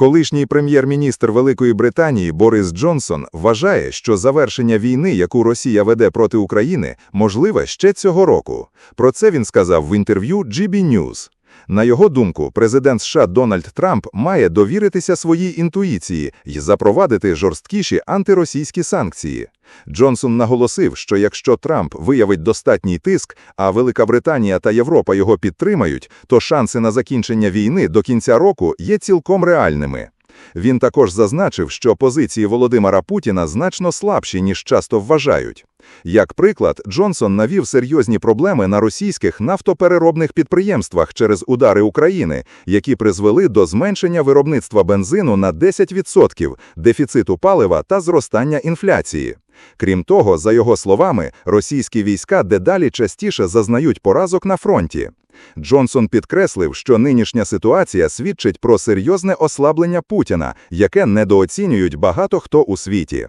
Колишній прем'єр-міністр Великої Британії Борис Джонсон вважає, що завершення війни, яку Росія веде проти України, можливе ще цього року. Про це він сказав в інтерв'ю GB News. На його думку, президент США Дональд Трамп має довіритися своїй інтуїції і запровадити жорсткіші антиросійські санкції. Джонсон наголосив, що якщо Трамп виявить достатній тиск, а Велика Британія та Європа його підтримають, то шанси на закінчення війни до кінця року є цілком реальними. Він також зазначив, що позиції Володимира Путіна значно слабші, ніж часто вважають. Як приклад, Джонсон навів серйозні проблеми на російських нафтопереробних підприємствах через удари України, які призвели до зменшення виробництва бензину на 10%, дефіциту палива та зростання інфляції. Крім того, за його словами, російські війська дедалі частіше зазнають поразок на фронті. Джонсон підкреслив, що нинішня ситуація свідчить про серйозне ослаблення Путіна, яке недооцінюють багато хто у світі.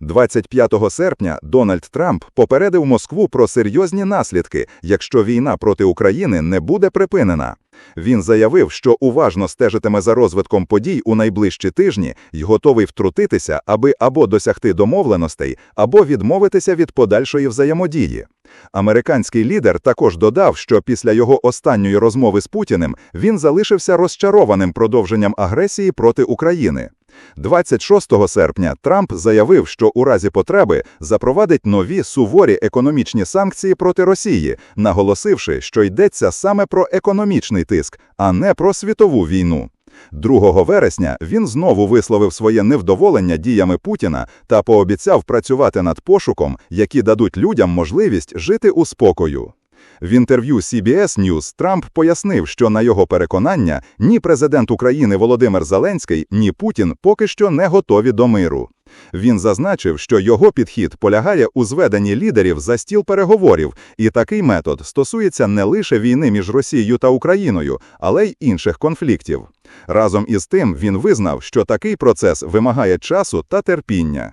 25 серпня Дональд Трамп попередив Москву про серйозні наслідки, якщо війна проти України не буде припинена. Він заявив, що уважно стежитиме за розвитком подій у найближчі тижні і готовий втрутитися, аби або досягти домовленостей, або відмовитися від подальшої взаємодії. Американський лідер також додав, що після його останньої розмови з Путіним він залишився розчарованим продовженням агресії проти України. 26 серпня Трамп заявив, що у разі потреби запровадить нові суворі економічні санкції проти Росії, наголосивши, що йдеться саме про економічний тиск, а не про світову війну. 2 вересня він знову висловив своє невдоволення діями Путіна та пообіцяв працювати над пошуком, які дадуть людям можливість жити у спокою. В інтерв'ю CBS News Трамп пояснив, що на його переконання ні президент України Володимир Зеленський, ні Путін поки що не готові до миру. Він зазначив, що його підхід полягає у зведенні лідерів за стіл переговорів, і такий метод стосується не лише війни між Росією та Україною, але й інших конфліктів. Разом із тим він визнав, що такий процес вимагає часу та терпіння.